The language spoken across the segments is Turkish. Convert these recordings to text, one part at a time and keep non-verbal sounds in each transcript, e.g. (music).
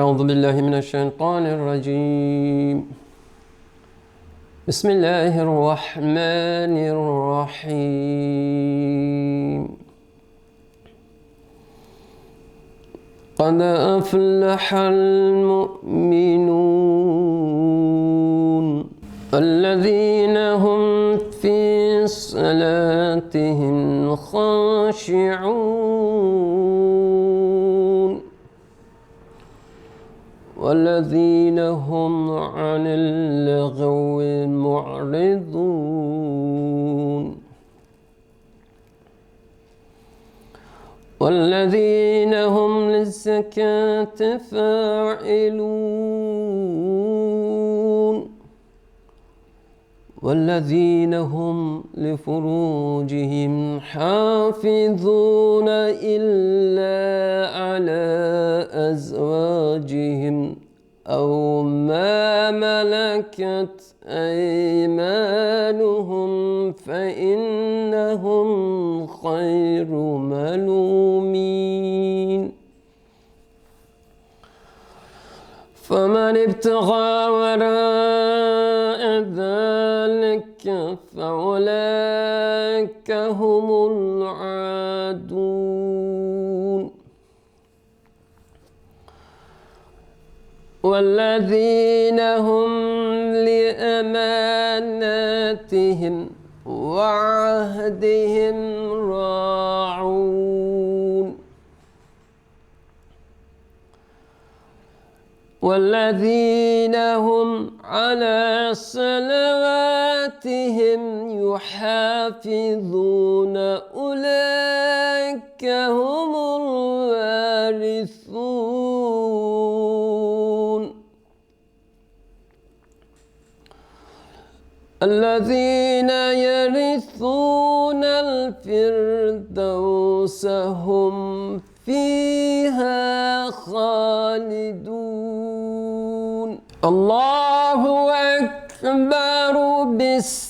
أعوذ بالله من الشيطان الرجيم. بسم الله الرحمن الرحيم. قد أفلح المؤمنون الذين هم في صلاتهم خاشعون. والذين هم عن اللغو معرضون. والذين هم للزكاة فاعلون. والذين هم لفروجهم حافظون إلا على أزواجهم. أو ما ملكت أيمانهم فإنهم خير ملومين. فمن ابتغى وراء ذلك فأولئك هم العادون. والذين هم لأماناتهم وعهدهم راعون. والذين هم على صلواتهم يحافظون أولئك هم الذين يرثون الفردوس هم فيها خالدون. الله أكبر بسم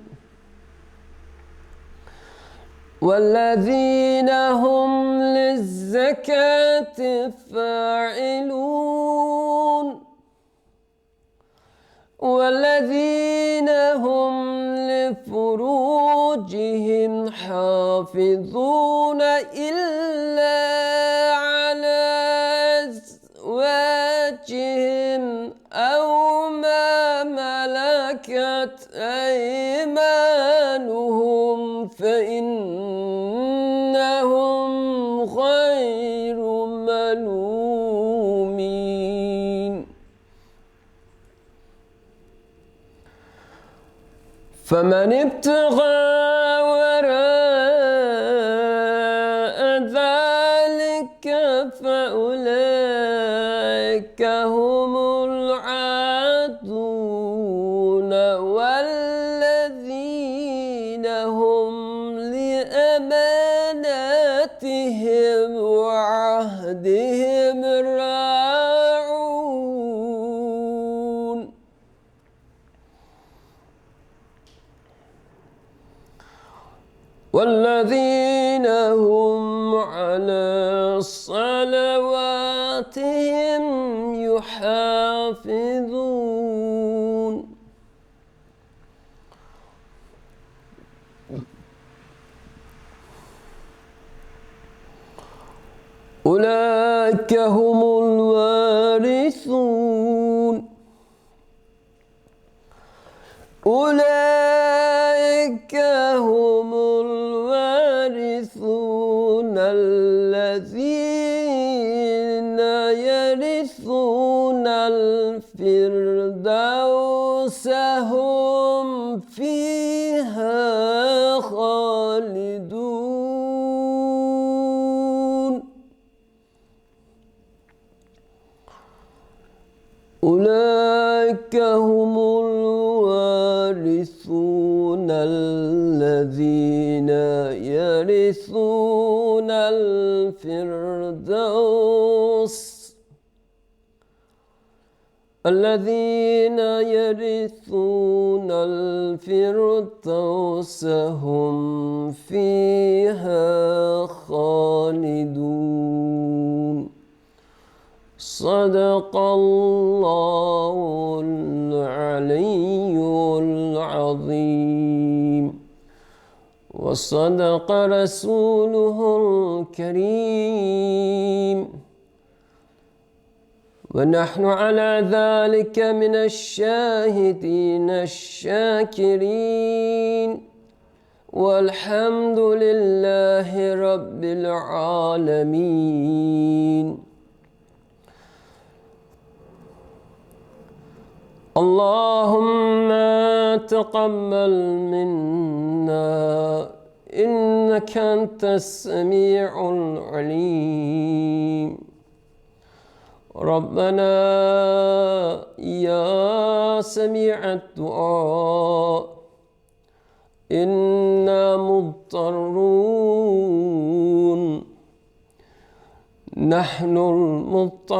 والذين هم للزكاة فاعلون. والذين هم لفروجهم حافظون إلا على أزواجهم أو ما ملكت أيمانهم. فمن ابتغى صلواتهم يحافظون. أولئك هم الوارثون الذين يرثون الفردوس الذين يرثون الفردوس هم فيها خالدون صدق الله العلي العظيم. وصدق رسوله الكريم. ونحن على ذلك من الشاهدين الشاكرين. والحمد لله رب العالمين. اللهم تقبل منا إنك أنت السميع العليم. ربنا يا سميع الدعاء إنا مضطرون. نحن المضطرون.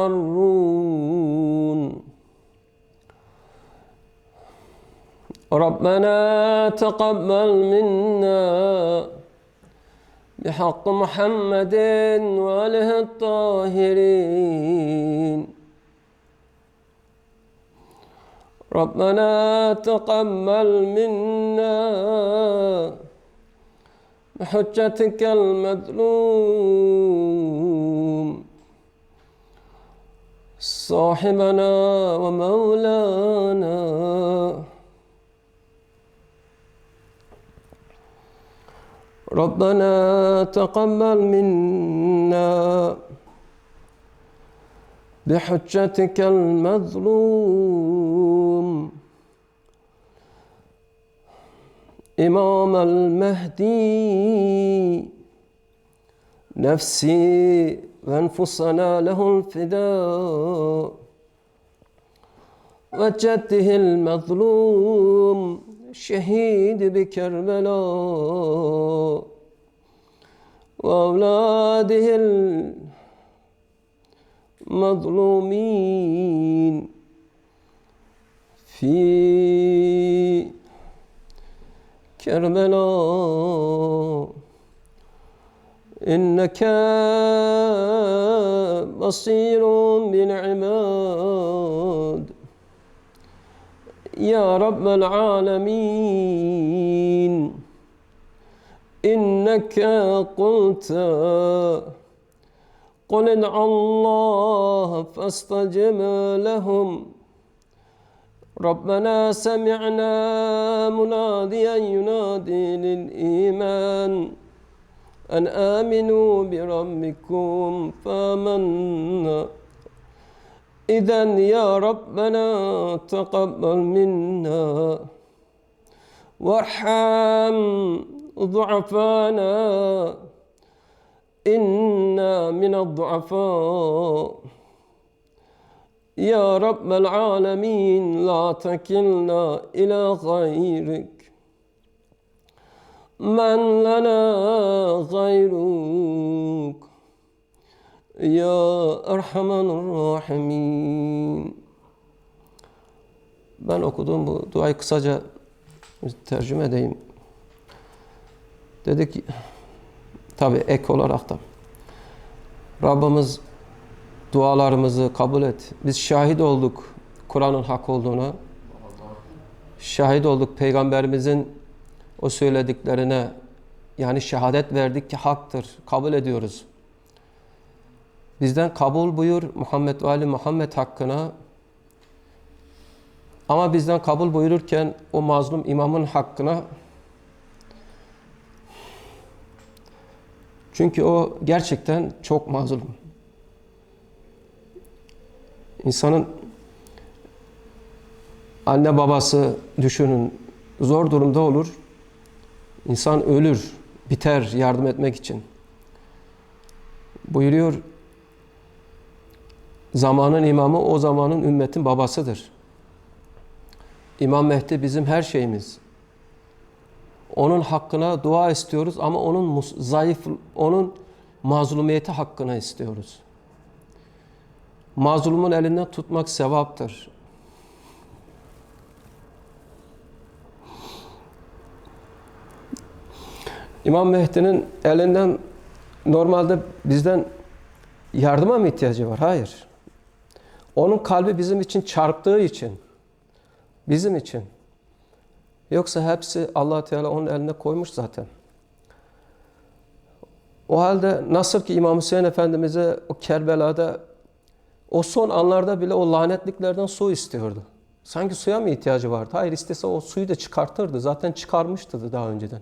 ربنا تقبل منا بحق محمد وآله الطاهرين. ربنا تقبل منا بحجتك المظلوم صاحبنا ومولانا ربنا تقبل منا بحجتك المظلوم. إمام المهدي نفسي وأنفسنا له الفداء. وجده المظلوم. شهيد بكربلاء وأولاده المظلومين في كربلاء. إنك بصير بالعباد يا رب العالمين. إنك قلت قل ادعوا الله فاستجب لهم. ربنا سمعنا مناديا ينادي للإيمان أن آمنوا بربكم فآمنا. إذا يا ربنا تقبل منا. وارحم ضعفانا. إنا من الضعفاء. يا رب العالمين لا تكلنا إلى غيرك. من لنا غيرك؟ Ya Erhaman Rahimin. Ben okuduğum bu duayı kısaca tercüme edeyim. Dedik tabi ek olarak da Rabbimiz dualarımızı kabul et. Biz şahit olduk Kur'an'ın hak olduğuna. Şahit olduk Peygamberimizin o söylediklerine yani şehadet verdik ki haktır. Kabul ediyoruz. Bizden kabul buyur Muhammed Ali Muhammed hakkına. Ama bizden kabul buyururken o mazlum imamın hakkına çünkü o gerçekten çok mazlum. İnsanın anne babası düşünün zor durumda olur. İnsan ölür, biter yardım etmek için. Buyuruyor zamanın imamı o zamanın ümmetin babasıdır. İmam Mehdi bizim her şeyimiz. Onun hakkına dua istiyoruz ama onun zayıf, onun mazlumiyeti hakkına istiyoruz. Mazlumun elinden tutmak sevaptır. İmam Mehdi'nin elinden normalde bizden yardıma mı ihtiyacı var? Hayır. Onun kalbi bizim için çarptığı için, bizim için. Yoksa hepsi allah Teala onun eline koymuş zaten. O halde nasıl ki İmam Hüseyin Efendimiz'e o Kerbela'da o son anlarda bile o lanetliklerden su istiyordu. Sanki suya mı ihtiyacı vardı? Hayır istese o suyu da çıkartırdı. Zaten çıkarmıştı daha önceden.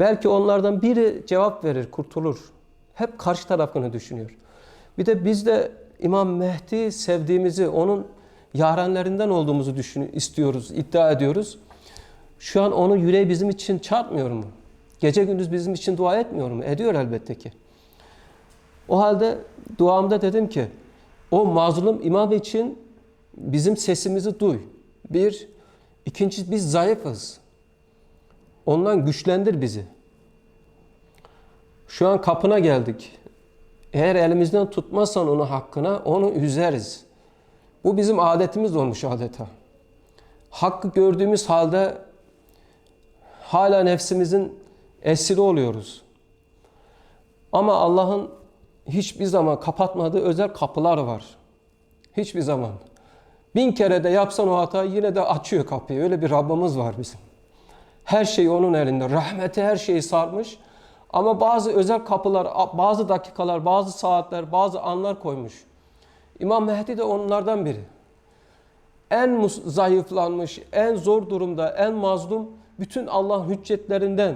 Belki onlardan biri cevap verir, kurtulur. Hep karşı tarafını düşünüyor. Bir de biz de İmam Mehdi sevdiğimizi, onun yarenlerinden olduğumuzu düşün, istiyoruz, iddia ediyoruz. Şu an onun yüreği bizim için çarpmıyor mu? Gece gündüz bizim için dua etmiyor mu? Ediyor elbette ki. O halde duamda dedim ki, o mazlum imam için bizim sesimizi duy. Bir, ikinci biz zayıfız. Ondan güçlendir bizi. Şu an kapına geldik. Eğer elimizden tutmazsan onu hakkına onu üzeriz. Bu bizim adetimiz olmuş adeta. Hakkı gördüğümüz halde hala nefsimizin esiri oluyoruz. Ama Allah'ın hiçbir zaman kapatmadığı özel kapılar var. Hiçbir zaman. Bin kere de yapsan o hatayı yine de açıyor kapıyı. Öyle bir Rabbimiz var bizim. Her şey onun elinde. Rahmeti her şeyi sarmış. Ama bazı özel kapılar, bazı dakikalar, bazı saatler, bazı anlar koymuş. İmam Mehdi de onlardan biri. En zayıflanmış, en zor durumda, en mazlum bütün Allah'ın hüccetlerinden,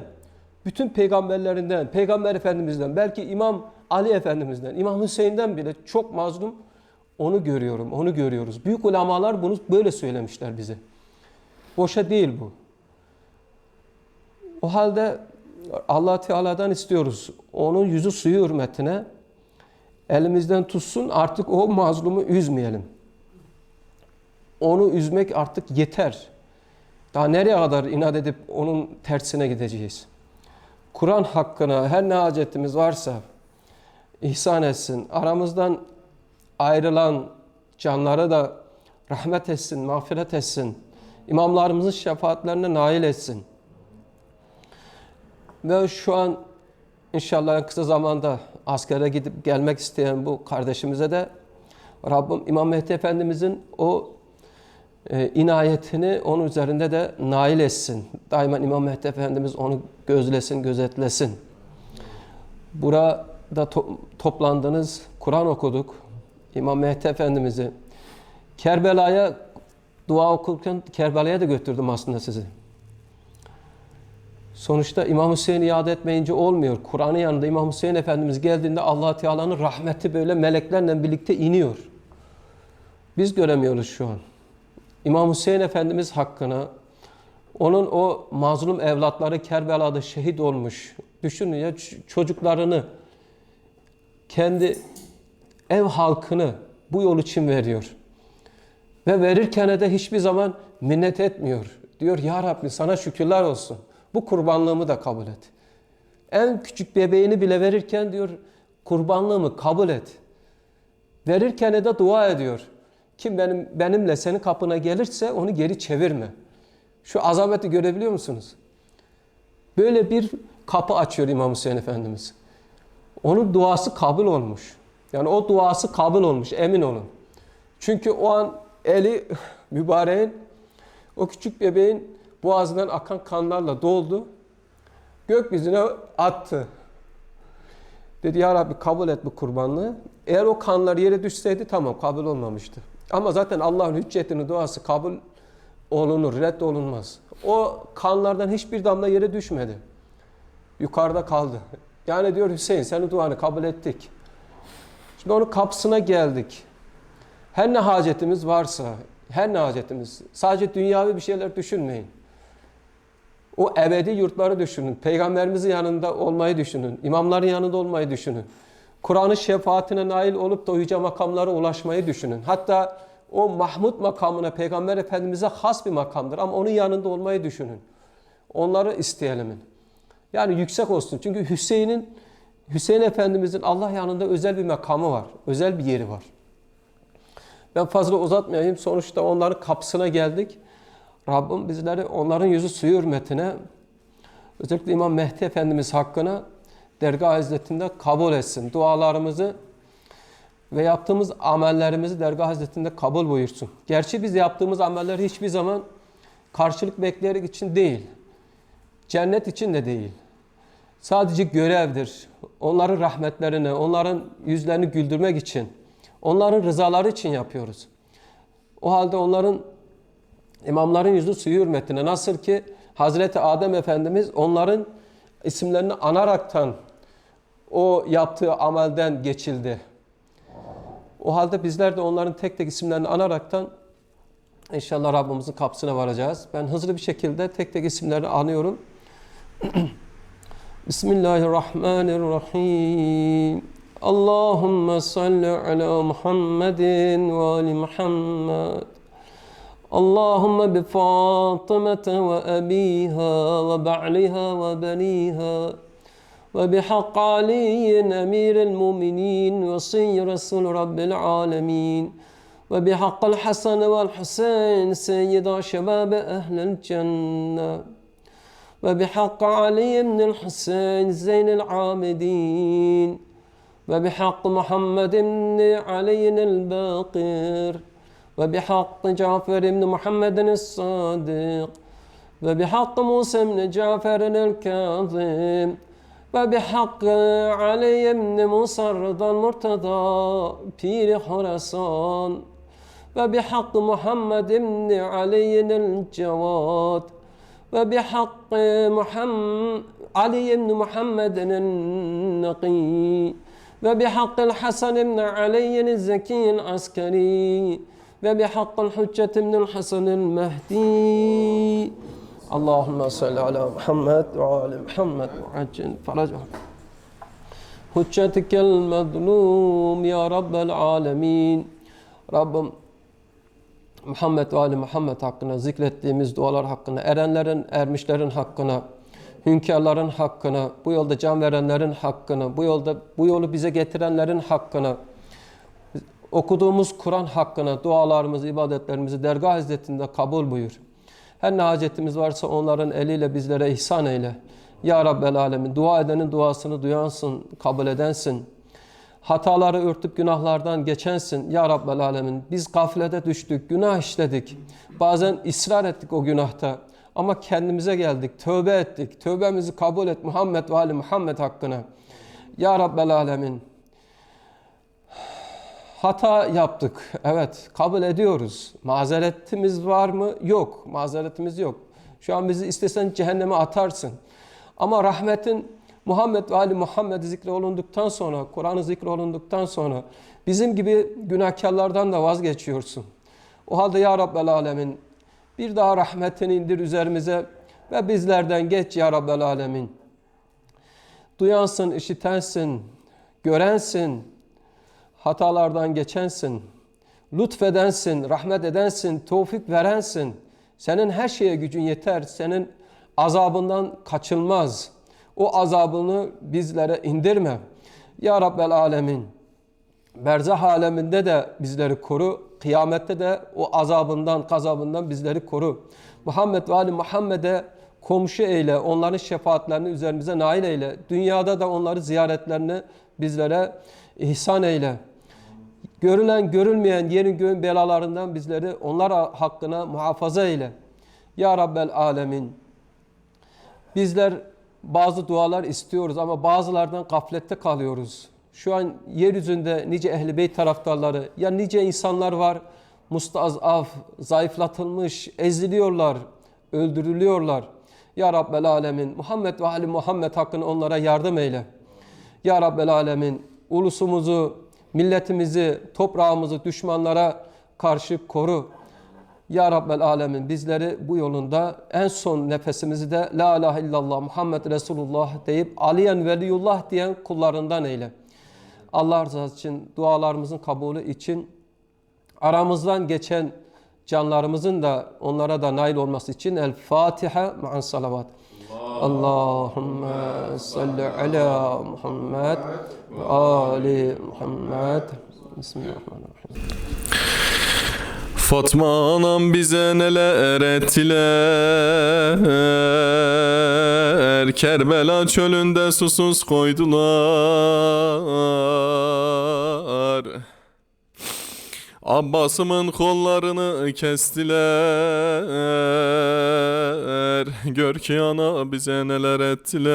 bütün peygamberlerinden, peygamber efendimizden, belki İmam Ali efendimizden, İmam Hüseyin'den bile çok mazlum onu görüyorum, onu görüyoruz. Büyük ulamalar bunu böyle söylemişler bize. Boşa değil bu. O halde Allah Teala'dan istiyoruz. Onun yüzü suyu hürmetine elimizden tutsun artık o mazlumu üzmeyelim. Onu üzmek artık yeter. Daha nereye kadar inat edip onun tersine gideceğiz? Kur'an hakkına her ne hacetimiz varsa ihsan etsin. Aramızdan ayrılan canlara da rahmet etsin, mağfiret etsin. İmamlarımızın şefaatlerine nail etsin. Ve şu an inşallah en kısa zamanda askere gidip gelmek isteyen bu kardeşimize de Rabbim İmam Mehdi Efendimizin o e, inayetini onun üzerinde de nail etsin. Daima İmam Mehdi Efendimiz onu gözlesin, gözetlesin. Burada to toplandınız, Kur'an okuduk. İmam Mehdi Efendimiz'i Kerbela'ya dua okurken Kerbela'ya da götürdüm aslında sizi. Sonuçta İmam Hüseyin'i iade etmeyince olmuyor. Kur'an'ın yanında İmam Hüseyin Efendimiz geldiğinde allah Teala'nın rahmeti böyle meleklerle birlikte iniyor. Biz göremiyoruz şu an. İmam Hüseyin Efendimiz hakkına onun o mazlum evlatları Kerbela'da şehit olmuş. Düşünün ya çocuklarını kendi ev halkını bu yol için veriyor. Ve verirken de hiçbir zaman minnet etmiyor. Diyor ya Rabbi sana şükürler olsun. Bu kurbanlığımı da kabul et. En küçük bebeğini bile verirken diyor kurbanlığımı kabul et. Verirken de dua ediyor. Kim benim benimle senin kapına gelirse onu geri çevirme. Şu azameti görebiliyor musunuz? Böyle bir kapı açıyor İmam Hüseyin Efendimiz. Onun duası kabul olmuş. Yani o duası kabul olmuş emin olun. Çünkü o an eli (laughs) mübareğin o küçük bebeğin boğazından akan kanlarla doldu. Gökyüzüne attı. Dedi ya Rabbi kabul et bu kurbanlığı. Eğer o kanlar yere düşseydi tamam kabul olmamıştı. Ama zaten Allah'ın hüccetini duası kabul olunur, reddolunmaz. O kanlardan hiçbir damla yere düşmedi. Yukarıda kaldı. Yani diyor Hüseyin senin duanı kabul ettik. Şimdi onun kapısına geldik. Her ne hacetimiz varsa, her ne hacetimiz, sadece dünyavi bir şeyler düşünmeyin. O ebedi yurtları düşünün. Peygamberimizin yanında olmayı düşünün. İmamların yanında olmayı düşünün. Kur'an'ın şefaatine nail olup da o yüce makamlara ulaşmayı düşünün. Hatta o Mahmud makamına Peygamber Efendimiz'e has bir makamdır ama onun yanında olmayı düşünün. Onları isteyelim. Yani yüksek olsun. Çünkü Hüseyin'in Hüseyin Efendimiz'in Allah yanında özel bir makamı var. Özel bir yeri var. Ben fazla uzatmayayım. Sonuçta onların kapısına geldik. Rabbim bizleri onların yüzü suyu hürmetine özellikle İmam Mehdi Efendimiz hakkına dergah hizmetinde kabul etsin. Dualarımızı ve yaptığımız amellerimizi dergah hizmetinde kabul buyursun. Gerçi biz yaptığımız ameller hiçbir zaman karşılık bekleyerek için değil. Cennet için de değil. Sadece görevdir. Onların rahmetlerine, onların yüzlerini güldürmek için, onların rızaları için yapıyoruz. O halde onların imamların yüzü suyu hürmetine nasıl ki Hazreti Adem Efendimiz onların isimlerini anaraktan o yaptığı amelden geçildi. O halde bizler de onların tek tek isimlerini anaraktan inşallah Rabbimizin kapısına varacağız. Ben hızlı bir şekilde tek tek isimlerini anıyorum. (clears throat) Bismillahirrahmanirrahim. Allahümme salli ala Muhammedin ve ali Muhammed. اللهم بفاطمة وأبيها وبعلها وبنيها وبحق علي أمير المؤمنين وصي رسول رب العالمين وبحق الحسن والحسين سيد شباب أهل الجنة وبحق علي بن الحسين زين العابدين وبحق محمد بن علي الباقر وبحق جعفر بن محمد الصادق وبحق موسى بن جعفر الكاظم وبحق علي بن موسى الرضا المرتضى بير خراسان وبحق محمد بن علي الجواد وبحق محمد علي بن محمد النقي وبحق الحسن بن علي الزكي العسكري وبحق الحجة بن الحسن المهدي اللهم صل على محمد وعلى محمد وعجل فرجهم حجتك المظلوم يا رب العالمين Rabbim Muhammed ve Ali Muhammed hakkına zikrettiğimiz dualar hakkına, erenlerin, ermişlerin hakkına, hünkârların hakkına, bu yolda can verenlerin hakkına, bu yolda bu yolu bize getirenlerin hakkına, okuduğumuz Kur'an hakkına dualarımızı, ibadetlerimizi dergah hizmetinde kabul buyur. Her ne hacetimiz varsa onların eliyle bizlere ihsan eyle. Ya Rabbel Alemin dua edenin duasını duyansın, kabul edensin. Hataları örtüp günahlardan geçensin. Ya Rabbel Alemin biz gaflete düştük, günah işledik. Bazen ısrar ettik o günahta. Ama kendimize geldik, tövbe ettik. Tövbemizi kabul et Muhammed ve Ali Muhammed hakkına. Ya Rabbel Alemin hata yaptık. Evet, kabul ediyoruz. Mazeretimiz var mı? Yok. Mazeretimiz yok. Şu an bizi istesen cehenneme atarsın. Ama rahmetin Muhammed ve Ali Muhammed zikri olunduktan sonra, Kur'an'ı zikri olunduktan sonra bizim gibi günahkarlardan da vazgeçiyorsun. O halde Ya Rabbel Alemin bir daha rahmetini indir üzerimize ve bizlerden geç Ya Rabbel Alemin. Duyansın, işitensin, görensin, hatalardan geçensin, lütfedensin, rahmet edensin, tevfik verensin. Senin her şeye gücün yeter, senin azabından kaçılmaz. O azabını bizlere indirme. Ya Rabbel Alemin, berzah aleminde de bizleri koru, kıyamette de o azabından, gazabından bizleri koru. Muhammed ve Ali Muhammed'e komşu eyle, onların şefaatlerini üzerimize nail eyle. Dünyada da onları ziyaretlerini bizlere ihsan eyle. Görülen görülmeyen yerin göğün belalarından bizleri onlar hakkına muhafaza eyle. Ya Rabbel Alemin. Bizler bazı dualar istiyoruz ama bazılardan gaflette kalıyoruz. Şu an yeryüzünde nice ehl beyt taraftarları ya nice insanlar var mustazaf, zayıflatılmış, eziliyorlar, öldürülüyorlar. Ya Rabbel Alemin Muhammed ve Ali Muhammed hakkını onlara yardım eyle. Ya Rabbel Alemin ulusumuzu, milletimizi, toprağımızı düşmanlara karşı koru. Ya Rabbel Alemin bizleri bu yolunda en son nefesimizi de La ilahe illallah Muhammed Resulullah deyip Aliyen Veliyullah diyen kullarından eyle. Allah rızası için, dualarımızın kabulü için aramızdan geçen canlarımızın da onlara da nail olması için El Fatiha ma'an salavat. Allahümme salli ala Muhammed ve ali Muhammed. Bismillahirrahmanirrahim. Fatma anam bize neler ettiler Kerbela çölünde susuz koydular Abbasımın kollarını kestiler Gör ki ana bize neler ettiler.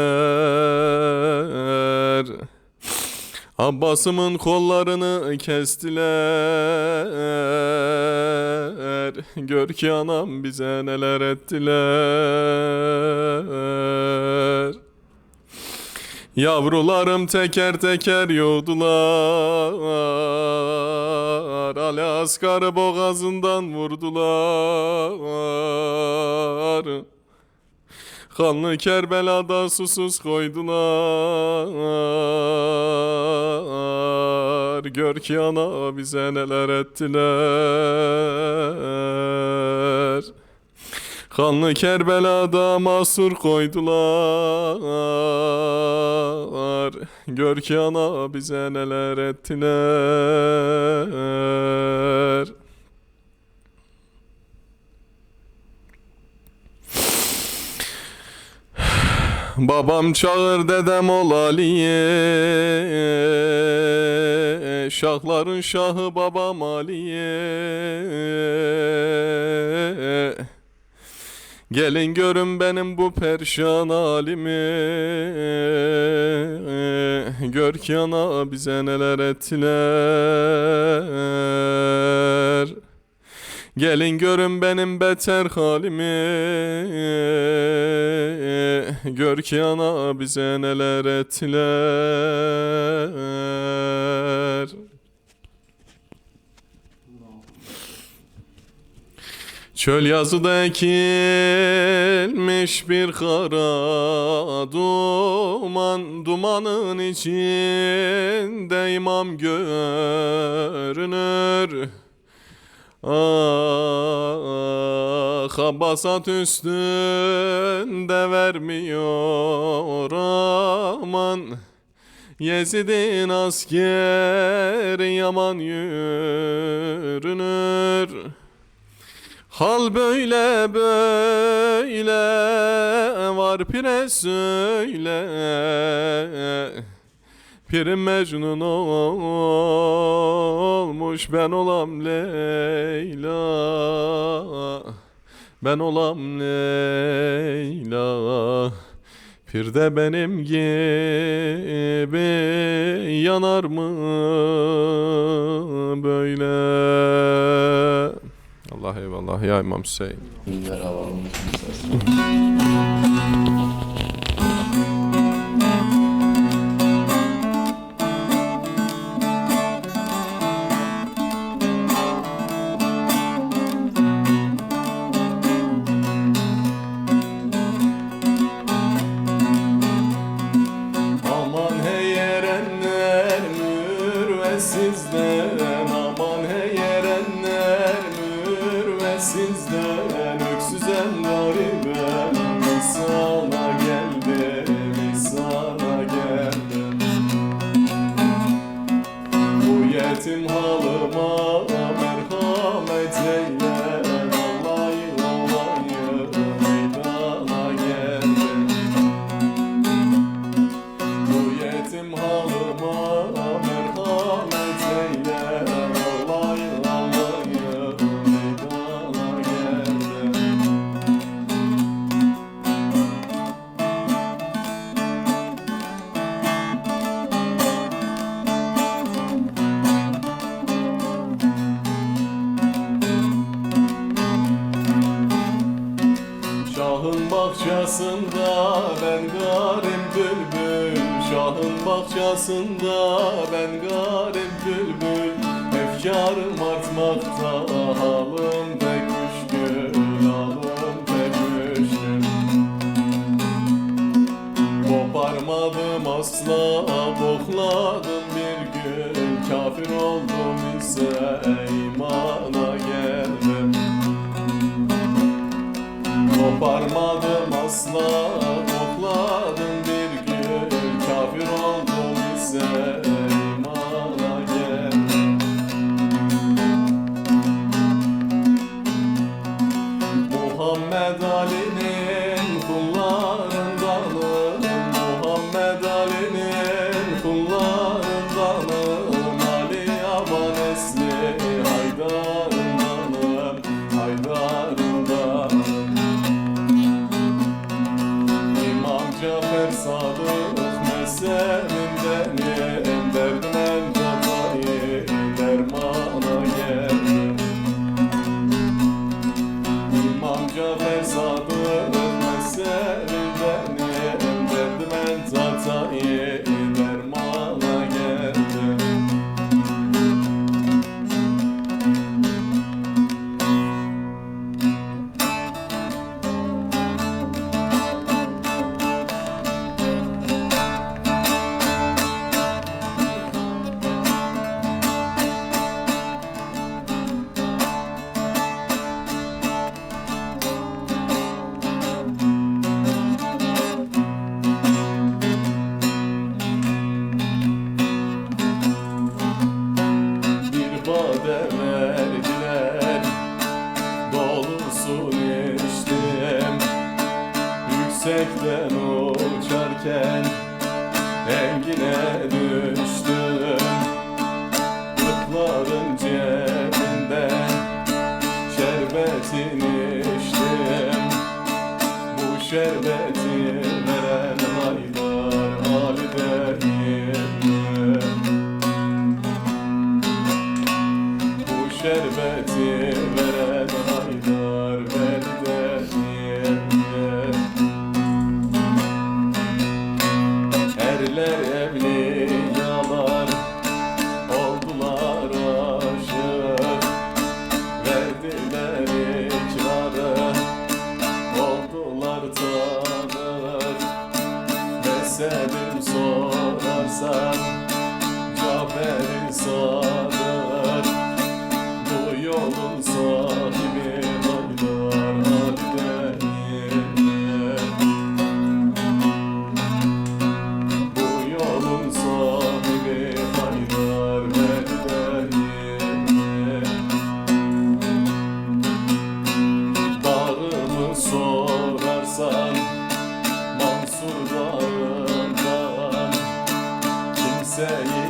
Abbasımın kollarını kestiler. Gör ki anam bize neler ettiler. Yavrularım teker teker yoğdular Ali askarı boğazından vurdular Kanlı Kerbela'da susuz koydular. Gör ki ana bize neler ettiler. Kanlı Kerbela'da mahsur koydular. Gör ki ana bize neler ettiler Babam çağır dedem ol Ali'ye. Şahların şahı babam Ali'ye. Gelin görün benim bu perşan halimi. Gör ki ana bize neler ettiler Gelin görün benim beter halimi. Gör ki ana bize neler ettiler. Çöl yazıda ekilmiş bir kara duman. Dumanın içinde imam görünür Ah Abbasat üstünde vermiyor aman. Yezid'in askeri yaman yürünür. Hal böyle böyle var pire söyle Pirim Mecnun olmuş ben olam Leyla. Ben olam Leyla. Pir de benim gibi yanar mı böyle? Allah eyvallah ya İmam Hüseyin. Aman Mansur Dağı'ndan Kimse